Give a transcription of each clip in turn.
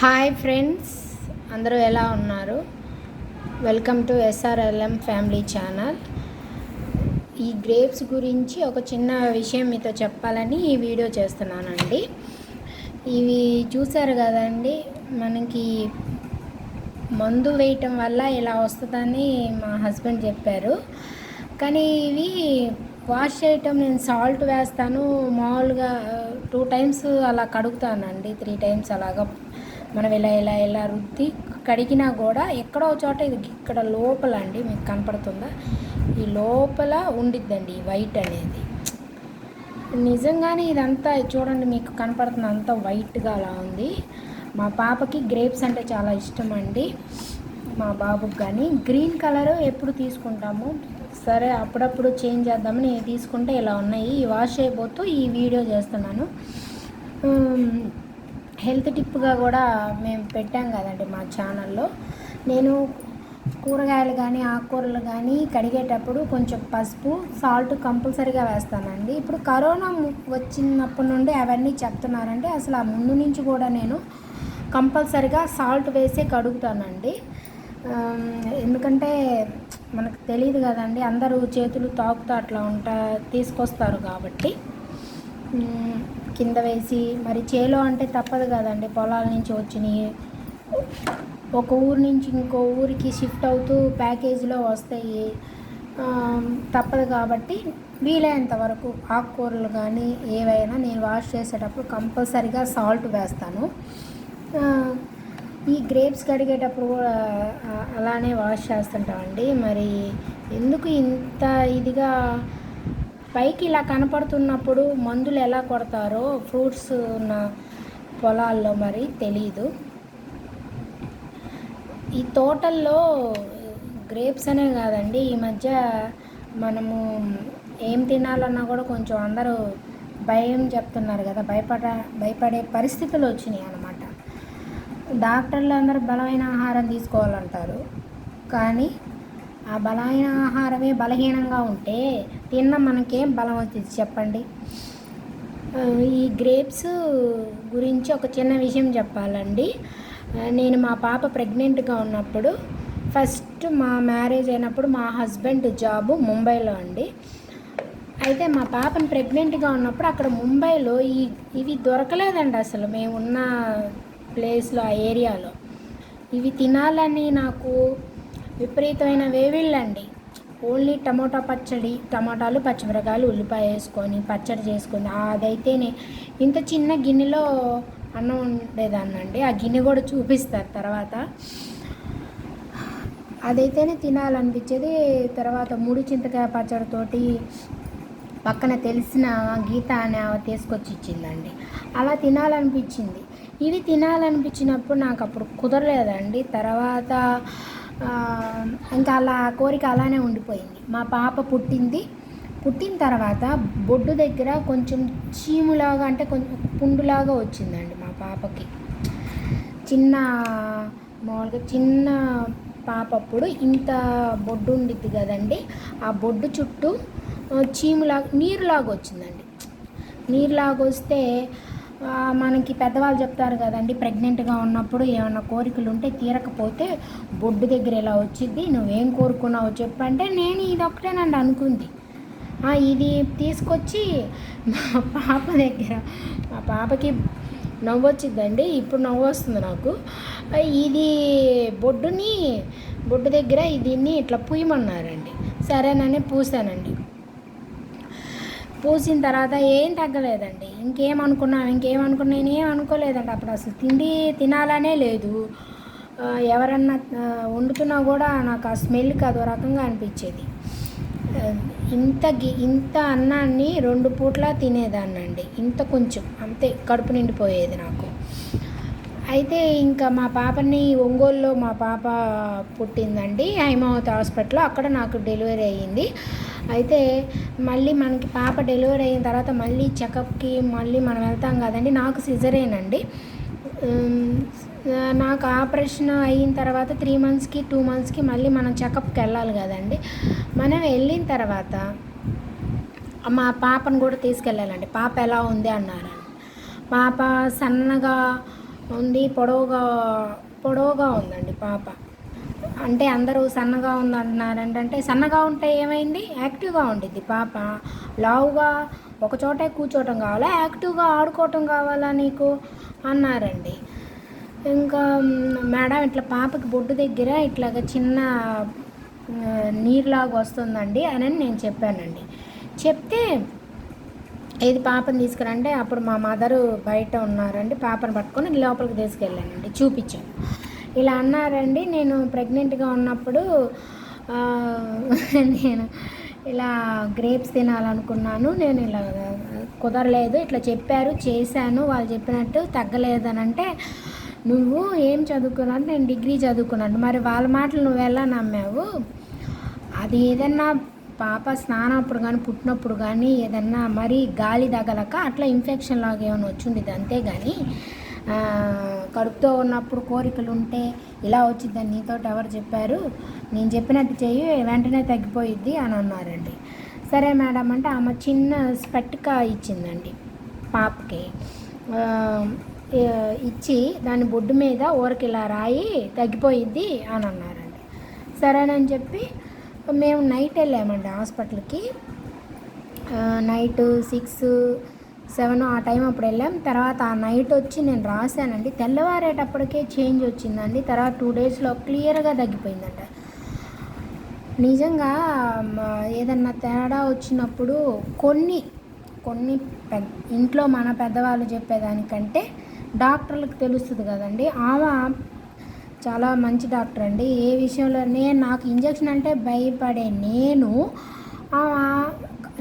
Hi friends అందరూ ఎలా ఉన్నారు? Welcome to SRLM family channel. ఈ గ్రేప్స్ గురించి ఒక చిన్న విషయం మీతో చెప్పాలని ఈ వీడియో చేస్తున్నానండి. ఇవి చూసారు కదండి మనకి మందు వేయటం వల్ల ఇలా వస్తుందని మా హస్బెండ్ చెప్పారు. కానీ ఇవి వాష్ చేయటం నేను సాల్ట్ వేస్తాను మామూలుగా టూ టైమ్స్ అలా కడుగుతానండి త్రీ టైమ్స్ అలాగా మనం ఇలా ఇలా ఇలా రుద్ది కడిగినా కూడా ఎక్కడో చోట ఇది ఇక్కడ లోపల అండి మీకు కనపడుతుందా? ఈ లోపల ఉండిద్దండి ఈ వైట్ అనేది. నిజంగానే ఇదంతా చూడండి మీకు కనపడుతుంది అంతా వైట్గా అలా ఉంది. మా పాపకి గ్రేప్స్ అంటే చాలా ఇష్టం అండి. మా బాబుకి కానీ గ్రీన్ కలర్ ఎప్పుడు తీసుకుంటాము? సరే అప్పుడప్పుడు చేంజ్ చేద్దామని తీసుకుంటే ఇలా ఉన్నాయి. ఈ వాష్ అయిపోతూ ఈ వీడియో చేస్తున్నాను. హెల్త్ టిప్గా కూడా మేము పెట్టాం కదండి మా ఛానల్లో. నేను కూరగాయలు కానీ ఆకుకూరలు కానీ కడిగేటప్పుడు కొంచెం పసుపు సాల్ట్ కంపల్సరీగా వేస్తానండి. ఇప్పుడు కరోనా వచ్చినప్పటి నుండి అవన్నీ చెప్తున్నారంటే అసలు ఆ ముందు నుంచి కూడా నేను కంపల్సరిగా సాల్ట్ వేసే కడుగుతానండి. ఎందుకంటే మనకు తెలియదు కదండి. అందరూ చేతులు తాకుతూ అట్లా ఉంటా తీసుకొస్తారు కాబట్టి. కింద వేసి మరి చేలో అంటే తప్పదు కదండి పొలాల నుంచి వచ్చినాయి. ఒక ఊరు నుంచి ఇంకో ఊరికి షిఫ్ట్ అవుతూ ప్యాకేజీలో వస్తాయి. తప్పదు కాబట్టి వీలైనంత వరకు ఆకుకూరలు కానీ ఏవైనా నేను వాష్ చేసేటప్పుడు కంపల్సరిగా సాల్ట్ వేస్తాను. ఈ గ్రేప్స్ కడిగేటప్పుడు కూడా అలానే వాష్ చేస్తుంటామండి. మరి ఎందుకు ఇంత ఇదిగా పైకి ఇలా కనపడుతున్నప్పుడు మందులు ఎలా కొడతారో ఫ్రూట్స్ ఉన్న పొలాల్లో మరి తెలీదు. ఈ తోటల్లో గ్రేప్స్ అనే కాదండి ఈ మధ్య మనము ఏం తినాలన్నా కూడా కొంచెం అందరూ భయం చెప్తున్నారు కదా భయపడ భయపడే పరిస్థితులు వచ్చినాయి అన్నమాట. డాక్టర్లు అందరూ బలమైన ఆహారం తీసుకోవాలంటారు. కానీ ఆ బలమైన ఆహారమే బలహీనంగా ఉంటే తిన్న మనకేం బలం వస్తుంది. చెప్పండి. ఈ గ్రేప్స్ గురించి ఒక చిన్న విషయం చెప్పాలండి. నేను మా పాప ప్రెగ్నెంట్గా ఉన్నప్పుడు ఫస్ట్ మా మ్యారేజ్ అయినప్పుడు మా హస్బెండ్ జాబు ముంబైలో అండి. అయితే మా పాపను ప్రెగ్నెంట్గా ఉన్నప్పుడు అక్కడ ముంబైలో ఈ ఇవి దొరకలేదండి అసలు. మేము ఉన్న ప్లేస్లో ఆ ఏరియాలో. ఇవి తినాలని నాకు విపరీతమైన వేవిళ్ళండి. ఓన్లీ టమోటా పచ్చడి టమాటాలు పచ్చిమిరకాయలు ఉల్లిపాయ వేసుకొని పచ్చడి చేసుకొని అదైతేనే ఇంత చిన్న గిన్నెలో అన్నం ఉండేదాన్నండి ఆ గిన్నె కూడా చూపిస్తారు తర్వాత. అదైతేనే తినాలనిపించేది. తర్వాత ముడి చింతకాయ పచ్చడితోటి పక్కన తెలిసిన గీత అనే తీసుకొచ్చి ఇచ్చిందండి. అలా తినాలనిపించింది. ఇవి తినాలనిపించినప్పుడు నాకు అప్పుడు కుదరలేదండి. తర్వాత ఇంకా అలా కోరిక అలానే ఉండిపోయింది. మా పాప పుట్టింది. పుట్టిన తర్వాత బొడ్డు దగ్గర కొంచెం చీములాగా అంటే కొంచెం పుండులాగా వచ్చిందండి మా పాపకి. చిన్న మామూలుగా చిన్న పాప అప్పుడు ఇంత బొడ్డు ఉండిద్ది కదండి. ఆ బొడ్డు చుట్టూ చీములాగా నీరులాగా వచ్చిందండి. నీరులాగా వస్తే మనకి పెద్దవాళ్ళు చెప్తారు కదండి ప్రెగ్నెంట్గా ఉన్నప్పుడు ఏమైనా కోరికలు ఉంటే తీరకపోతే బొడ్డు దగ్గర ఇలా వచ్చింది నువ్వేం కోరుకున్నావు చెప్పంటే నేను ఇది ఒకటేనండి అనుకుంది ఇది తీసుకొచ్చి మా పాప దగ్గర మా పాపకి నవ్వు వచ్చిందండి ఇప్పుడు నవ్వు వస్తుంది నాకు. ఇది బొడ్డుని బొడ్డు దగ్గర దీన్ని ఇట్లా పూయమన్నారండి. సరేనని పూసానండి. పూసిన తర్వాత ఏం తగ్గలేదండి. ఇంకేమనుకున్నాం ఇంకేమనుకున్నా నేనేం అనుకోలేదండి. అప్పుడు అసలు తిండి తినాలనే లేదు. ఎవరన్నా వండుతున్నా కూడా నాకు ఆ స్మెల్కి అదో రకంగా అనిపించేది. ఇంత ఇంత అన్నాన్ని రెండు పూట్ల తినేదాన్నండి. ఇంత కొంచెం అంతే కడుపు నిండిపోయేది నాకు. అయితే ఇంకా మా పాపని ఒంగోలులో మా పాప పుట్టిందండి. హైమావతి హాస్పిటల్లో అక్కడ నాకు డెలివరీ అయ్యింది. అయితే మళ్ళీ మనకి పాప డెలివరీ అయిన తర్వాత మళ్ళీ చెకప్కి మళ్ళీ మనం వెళ్తాం కదండి. నాకు సిజరేనండి. నాకు ఆపరేషన్ అయిన తర్వాత త్రీ మంత్స్కి టూ మంత్స్కి మళ్ళీ మనం చెకప్కి వెళ్ళాలి కదండి. మనం వెళ్ళిన తర్వాత మా పాపను కూడా తీసుకెళ్ళాలండి. పాప ఎలా ఉంది అన్నారు. పాప సన్నగా ఉంది పొడవుగా పొడవుగా ఉందండి పాప. అంటే అందరూ సన్నగా ఉందంటున్నారు అంటే సన్నగా ఉంటే ఏమైంది? యాక్టివ్గా ఉండిద్ది. పాప లావుగా ఒక చోటే కూర్చోవటం కావాలా? యాక్టివ్గా ఆడుకోవటం కావాలా నీకు? అన్నారండి. ఇంకా మేడం ఇట్లా పాపకి బొడ్డు దగ్గర ఇట్లాగ చిన్న నీరులాగా వస్తుందండి అని నేను చెప్పానండి. చెప్తే ఏది పాపని తీసుకురంటే అప్పుడు మా మదరు బయట ఉన్నారండి. పాపను పట్టుకొని లోపలికి తీసుకెళ్ళానండి. చూపించాను. ఇలా అన్నారండి. నేను ప్రెగ్నెంట్గా ఉన్నప్పుడు నేను ఇలా గ్రేప్స్ తినాలనుకున్నాను. నేను ఇలా కుదరలేదు. ఇట్లా చెప్పారు చేశాను. వాళ్ళు చెప్పినట్టు తగ్గలేదని అంటే నువ్వు ఏం చదువుకున్నావు? నేను డిగ్రీ చదువుకున్నాను. మరి వాళ్ళ మాటలు నువ్వు ఎలా నమ్మావు? అది ఏదన్నా పాప స్నానప్పుడు కానీ పుట్టినప్పుడు కానీ ఏదన్నా మరి గాలి తగలక అట్లా ఇన్ఫెక్షన్ లాగా ఏమైనా వచ్చింది అంతే కానీ కడుపుతో ఉన్నప్పుడు కోరికలు ఉంటే ఇలా వచ్చిందని నీతో ఎవరు చెప్పారు? నేను చెప్పినట్టు చెయ్యి వెంటనే తగ్గిపోయిద్ది అని అన్నారండి. సరే మేడం అంటే ఆమె చిన్న స్పెట్క ఇచ్చిందండి పాపకి. ఇచ్చి దాని బొడ్డు మీద ఊరికి ఇలా రాయి తగ్గిపోయిద్ది అని అన్నారండి. సరేనని చెప్పి మేము నైట్ వెళ్ళామండి హాస్పిటల్కి. నైట్ సిక్స్ సెవెన్ ఆ టైం అప్పుడు వెళ్ళాం. తర్వాత ఆ నైట్ వచ్చి నేను రాశానండి. తెల్లవారేటప్పటికే చేంజ్ వచ్చిందండి. తర్వాత టూ డేస్లో క్లియర్గా తగ్గిపోయిందంట. నిజంగా ఏదన్నా తేడా వచ్చినప్పుడు కొన్ని కొన్ని పెద్ద ఇంట్లో మన పెద్దవాళ్ళు చెప్పేదానికంటే డాక్టర్లకు తెలుస్తుంది కదండి. ఆమె చాలా మంచి డాక్టర్ అండి. ఏ విషయంలో నేను నాకు ఇంజక్షన్ అంటే భయపడే నేను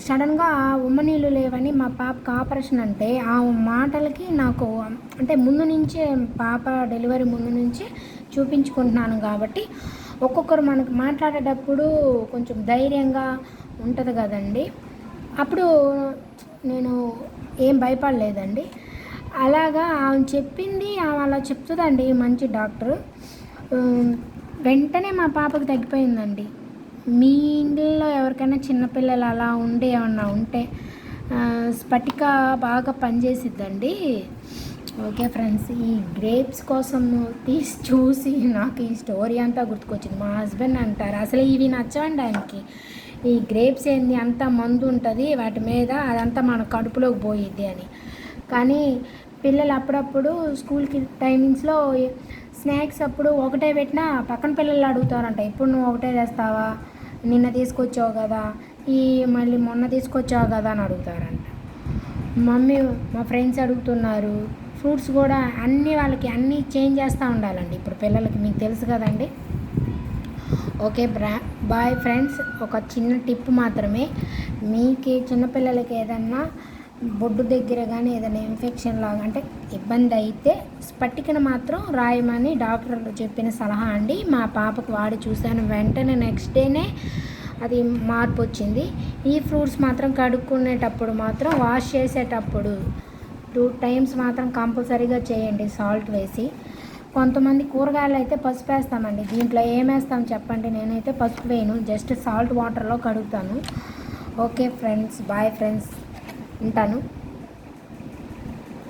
సడన్గా ఆ ఉమ్మ నీళ్ళు లేవని మా పాపకి ఆపరేషన్ అంటే ఆ మాటలకి నాకు అంటే ముందు నుంచే పాప డెలివరీ ముందు నుంచే చూపించుకుంటున్నాను కాబట్టి ఒక్కొక్కరు మనకు మాట్లాడేటప్పుడు కొంచెం ధైర్యంగా ఉంటుంది కదండి. అప్పుడు నేను ఏం భయపడలేదండి. అలాగా ఆమె చెప్పింది ఆమె అలా చెప్తుందండి మంచి డాక్టర్. వెంటనే మా పాపకు తగ్గిపోయిందండి. మీ ఎవరికైనా చిన్నపిల్లలు అలా ఉండి ఏమన్నా ఉంటే స్ఫటిక బాగా పనిచేసిద్దండి. ఓకే ఫ్రెండ్స్ ఈ గ్రేప్స్ కోసం తీసి చూసి నాకు ఈ స్టోరీ అంతా గుర్తుకొచ్చింది. మా హస్బెండ్ అంటారు అసలు ఇవి నచ్చవండి ఆయనకి. ఈ గ్రేప్స్ ఏంది? అంత మందు ఉంటుంది వాటి మీద అదంతా మన కడుపులోకి పోయిద్ది అని. కానీ పిల్లలు అప్పుడప్పుడు స్కూల్కి టైమింగ్స్లో స్నాక్స్ అప్పుడు ఒకటే పెట్టినా పక్కన పిల్లలు అడుగుతారంట ఇప్పుడు నువ్వు ఒకటే తెస్తావా? నిన్న తీసుకొచ్చావు కదా ఈ మళ్ళీ మొన్న తీసుకొచ్చావు కదా అని అడుగుతారంట. మమ్మీ మా ఫ్రెండ్స్ అడుగుతున్నారు ఫ్రూట్స్ కూడా అన్నీ వాళ్ళకి అన్నీ చేంజ్ చేస్తూ ఉండాలండి. ఇప్పుడు పిల్లలకి మీకు తెలుసు కదండి. ఓకే బ్రా బాయ్ ఫ్రెండ్స్ ఒక చిన్న టిప్ మాత్రమే. మీకు చిన్నపిల్లలకి ఏదన్నా బొడ్డు దగ్గర కానీ ఏదైనా ఇన్ఫెక్షన్ లాగా అంటే ఇబ్బంది అయితే స్పటికను మాత్రం రాయమని డాక్టర్లు చెప్పిన సలహా అండి. మా పాపకు వాడి చూశాను వెంటనే నెక్స్ట్ డేనే అది మార్పు వచ్చింది. ఈ ఫ్రూట్స్ మాత్రం కడుక్కునేటప్పుడు మాత్రం వాష్ చేసేటప్పుడు టూ టైమ్స్ మాత్రం కంపల్సరీగా చేయండి సాల్ట్ వేసి. కొంతమంది కూరగాయలు అయితే పసుపు వేస్తామండి. దీంట్లో ఏం వేస్తాం చెప్పండి? నేనైతే పసుపు వేయను. జస్ట్ సాల్ట్ వాటర్లో కడుగుతాను. Okay friends bye friends. ఉంటాను.